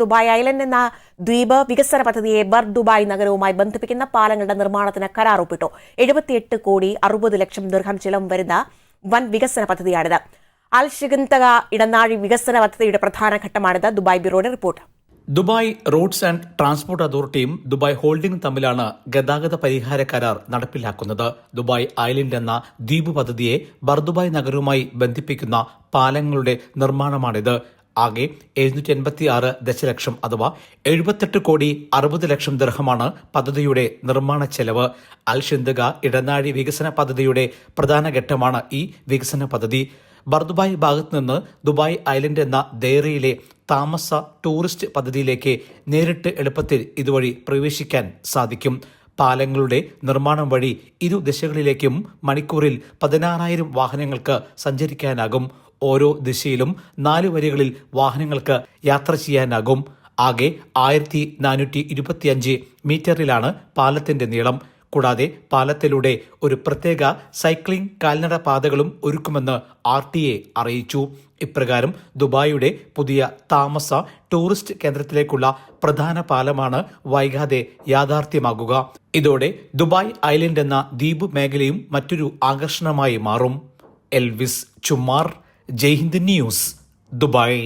Dubai island എന്ന ദ്വീപ് വികസന പദ്ധതിയെ ബർ ദുബായ് നഗരവുമായി ബന്ധിപ്പിക്കുന്ന പാലങ്ങളുടെ നിർമ്മാണത്തിന് കരാർ ഒപ്പിട്ടു എഴുപത്തിയെട്ട് കോടി അറുപത് ലക്ഷം ദീർഘം ചിലവ് വരുന്ന വൻ വികസന പദ്ധതിയാണിത്. അൽ ഷിഗന്തക ഇടനാഴി വികസന പദ്ധതിയുടെ പ്രധാന ഘട്ടമാണിത്. ദുബായ് ബ്യൂറോയുടെ report. Dubai roads and transport അതോറിറ്റിയും ദുബായ് ഹോൾഡിംഗും തമ്മിലാണ് ഗതാഗത പരിഹാര കരാർ നടപ്പിലാക്കുന്നത്. ദുബായ് ഐലൻഡ് എന്ന ദ്വീപ് പദ്ധതിയെ ബർദുബായ് നഗരവുമായി ബന്ധിപ്പിക്കുന്ന പാലങ്ങളുടെ നിർമ്മാണമാണിത്. ആകെ എഴുന്നൂറ്റി എൺപത്തി ആറ് ദശലക്ഷം അഥവാ എഴുപത്തെട്ട് കോടി അറുപത് ലക്ഷം ദർഹമാണ് പദ്ധതിയുടെ നിർമ്മാണ ചെലവ്. അൽ ഷിന്ദഗ ഇടനാഴി വികസന പദ്ധതിയുടെ പ്രധാന ഘട്ടമാണ് ഈ വികസന പദ്ധതി. ബർദുബായ് ഭാഗത്ത് നിന്ന് ദുബായ് ഐലൻഡ് എന്ന ദേറയിലെ താമസ ടൂറിസ്റ്റ് പദ്ധതിയിലേക്ക് നേരിട്ട് എളുപ്പത്തിൽ ഇതുവഴി പ്രവേശിക്കാൻ സാധിക്കും. പാലങ്ങളുടെ നിർമ്മാണം വഴി ഇരു ദിശകളിലേക്കും മണിക്കൂറിൽ പതിനാറായിരം വാഹനങ്ങൾക്ക് സഞ്ചരിക്കാനാകും. ഓരോ ദിശയിലും നാല് വരികളിൽ വാഹനങ്ങൾക്ക് യാത്ര ചെയ്യാനാകും. ആകെ ആയിരത്തി നാനൂറ്റി ഇരുപത്തിയഞ്ച് മീറ്ററിലാണ് പാലത്തിന്റെ നീളം. കൂടാതെ പാലത്തിലൂടെ ഒരു പ്രത്യേക സൈക്ലിംഗ് കാൽനട പാതകളും ഒരുക്കുമെന്ന് ആർ ടി എ അറിയിച്ചു. ഇപ്രകാരം ദുബായിയുടെ പുതിയ താമസ ടൂറിസ്റ്റ് കേന്ദ്രത്തിലേക്കുള്ള പ്രധാന പാലമാണ് വൈകാതെ യാഥാർത്ഥ്യമാകുക. ഇതോടെ ദുബായ് ഐലൻഡ് എന്ന ദ്വീപ് മേഖലയും മറ്റൊരു ആകർഷണമായി മാറും. Elvis Chummar Jaihind news Dubai.